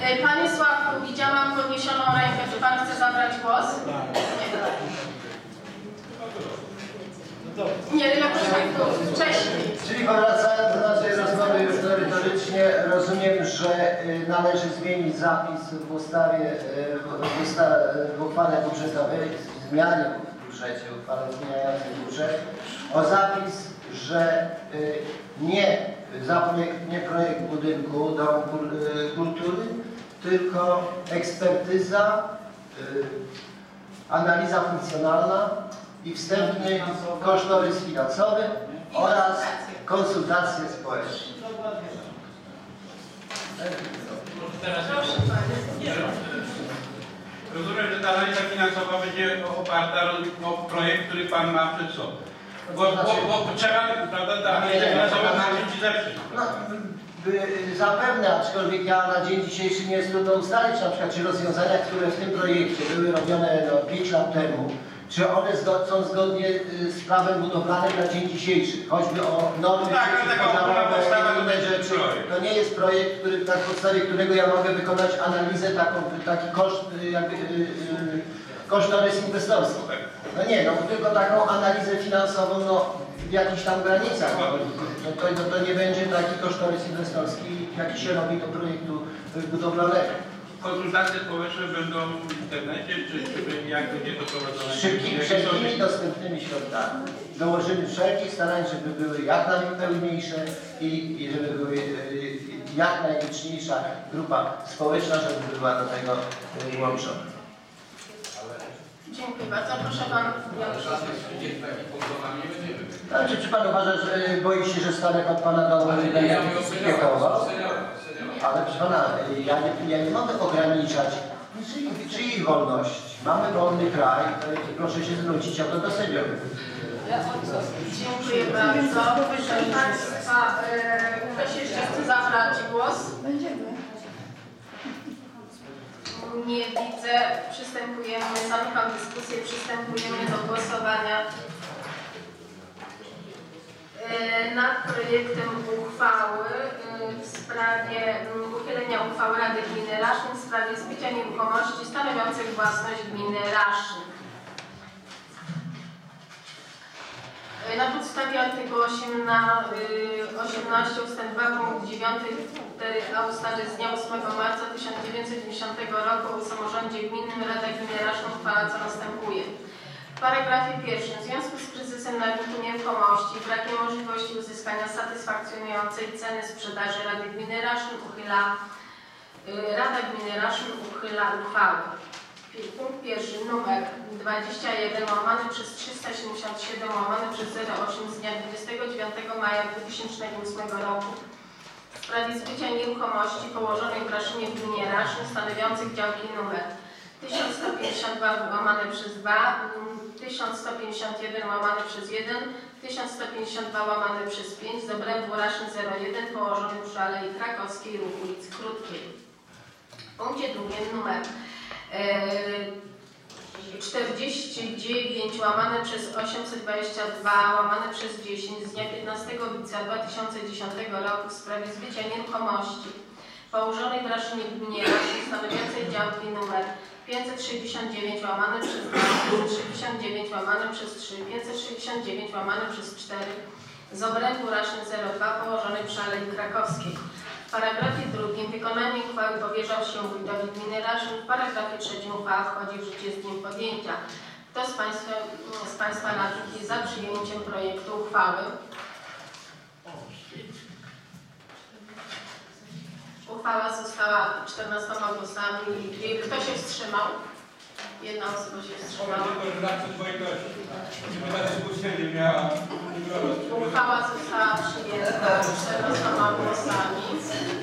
Panie Sławku, widziałam podniesioną rękę. Czy Pan chce zabrać głos? Nie. Nie, tylko proszę wcześniej. Czyli powracając do naszej rozmowy już merytorycznie, rozumiem, że y, należy zmienić zapis w ustawie, y, w, usta, w uchwale budżetowej, zmianie w budżecie, uchwale zmieniającej budżet, o zapis, że y, nie, za projekt, nie projekt budynku y, Kultury, tylko ekspertyza, y, analiza funkcjonalna i wstępny kosztorys finansowy oraz konsultacje społeczne. Rozumiem, że ta analiza finansowa będzie oparta o projekt, który Pan ma przed sobą. Bo, bo, bo trzeba, prawda, ta analiza finansowa musi Ci zepsuć. By, zapewne, aczkolwiek ja na dzień dzisiejszy nie jest trudno ustalić na przykład, czy rozwiązania, które w tym projekcie były robione no, 5 lat temu, czy one zgo- są zgodnie y, z prawem budowlanym na dzień dzisiejszy, choćby o normy No tak, i to inne rzeczy. To nie jest projekt, który, na podstawie którego ja mogę wykonać analizę taką, taki koszt, y, jakby, y, y, kosztorys inwestorski. No nie, no tylko taką analizę finansową, no w jakichś tam granicach. No, no, to, no, to nie będzie taki kosztorys inwestorski, jaki się robi do projektu y, budowlanego. Konsultacje społeczne będą w internecie, czy, czy jak będzie to prowadzone? Są- wszelkimi dostępnymi środkami. Dołożymy wszelkich starań, żeby były jak najpełniejsze i, i żeby były y, jak najliczniejsza grupa społeczna, żeby była do tego y, włączona. Dziękuję bardzo. Proszę Pan. Znaczy, czy Pan uważa, że y, boi się, że Stanek od Pana domu nie będzie piekował? Ale proszę Pana, y, ja nie, ja nie mogę ograniczać czyich, czyich wolności. Mamy wolny kraj, y, proszę się zwrócić o to do sędziów. Dziękuję bardzo. Proszę Państwa, e, ktoś jeszcze chce zabrać głos? Nie widzę. Przystępujemy, zamykam dyskusję, przystępujemy do głosowania e, nad projektem uchwały e, w sprawie mm, uchylenia uchwały Rady Gminy Raszyn w sprawie zbycia nieruchomości stanowiących własność gminy Raszyn. Na podstawie artykułu 18, y, 18 ust. 2 punkt 9 litery A ustawy z dnia 8 marca 1990 roku o samorządzie gminnym Rada Gminy Raszyn uchwala co następuje. W paragrafie pierwszym w związku z kryzysem na rynku nieruchomości brakiem możliwości uzyskania satysfakcjonującej ceny sprzedaży Rady Gminy Raszyn uchyla y, Rada Gminy Raszyn uchyla uchwałę. Punkt pierwszy, numer 21 łamany przez 377 łamany przez 08 z dnia 29 maja 2008 roku w sprawie zbycia nieruchomości położonej w Raszynie w gminie Raszyn stanowiących działki numer 1152 łamane przez 2, mm, 1151 łamane przez 1, 1152 łamane przez 5 z obrębu Raszyn 01 położony przy Alei Krakowskiej lub ulicy Krótkiej. W punkcie drugim numer 49 łamane przez 822 łamane przez 10 z dnia 15 lipca 2010 roku w sprawie zbycia nieruchomości położonej w Raszynie gminie Raszyn stanowiącej działki numer 569 łamane przez 2, 569 łamane przez 3, 569 łamane przez 4 z obrębu Raszyn 02 położonej przy Alei Krakowskiej. W paragrafie drugim wykonanie uchwały powierzał się wójtowi gminy Raszyn. W paragrafie trzecim uchwała wchodzi w życie z dniem podjęcia. Kto z Państwa, z Państwa radnych jest za przyjęciem projektu uchwały? Uchwała została 14 głosami. Kto się wstrzymał? Jedna osoba się wstrzymała. Uchwała została przyjęta 14 głosami.